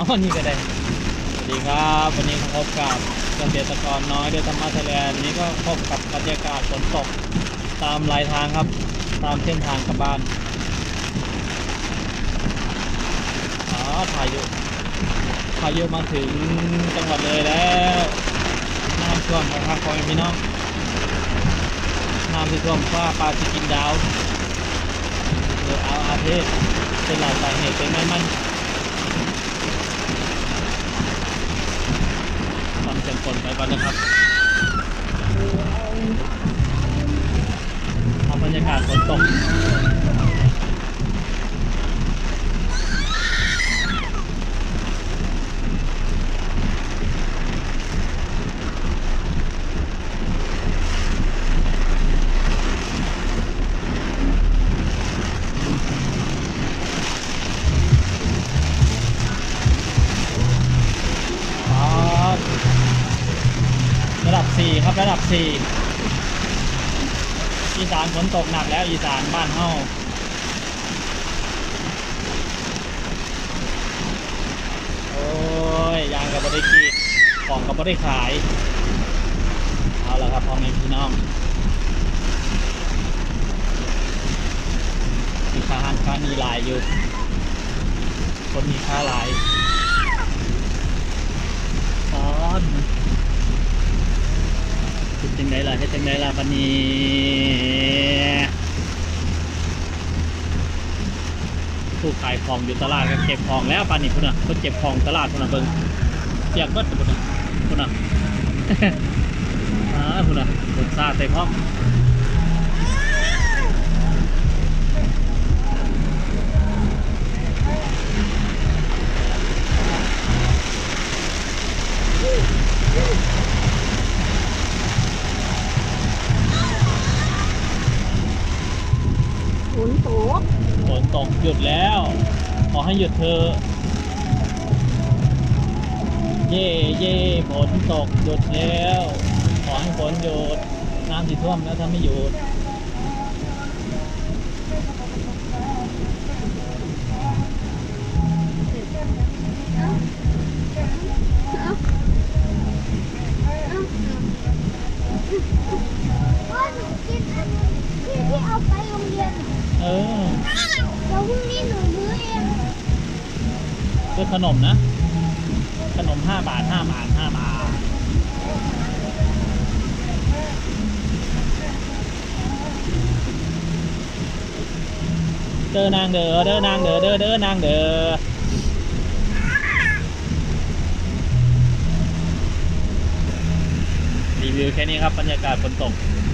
เอาวันนี้ก็ได้ สวัสดีครับ วันนี้พบกับเกษตรกรน้อยด้วยธรรมะไทยแลนด์นนี้ก็พบกับบรรยากาศฝนตกตามรายทางครับ ตามเส้นทางกลับบ้านอ๋อพายุพายุมาถึงจังหวัดเลยแล้วน้ำท่วมของทางคอยพี่น้องน้ำที่ท่วมฟ้าปลาจะกินดาวเรือเอาอาเทศเป็นหลายสาเหตุเป็นไม่มัน ฟังเสียงฝนไป ก่อนนะครับเอาบรรยากาศฝนตก 4ครับระดับ 4 อีสานฝนตกหนักแล้วอีสานบ้านเฮาโอ้ยยางกับบริกีของกับบริขาย เอาละครับพ่อแม่พี่น้องมีค้าหันค้ามีลายอยู่ คนมีค้าหลายตอน งไดล่ะเฮ็ดจังไดล่ะบัดนี้ผู้ขายของอยู่ตลาดก็เก็บของแล้วปานนี้พุ่นน่ะเพิ่นเก็บของตลาดพุ่นน่ะเบิ่งเปียกเบิดพุ่นน่ะพุ่นน่ะอ่าพุ่นน่ะพุ่นซาใส่พร้อม ฝนตกหยุดแล้ว ขอให้หยุดเธอ เย่เย่ฝนตกหยุดแล้ว ขอให้ฝนหยุด น้ำสิท่วมแล้วถ้าไม่หยุดพ่อหนูกินอันนี้ที่ที่เอาไป เรียนเออเดี๋ยวพรุ่งนี้หนูซื้อเองคือขนมนะ ขนมห้าบาทห้าบาทห้าบาท เด้อนางเด้อเด้อนางเด้อเด้อเด้อนางเด้อรีวิวแค่นี้ครับบรรยากาศฝนตก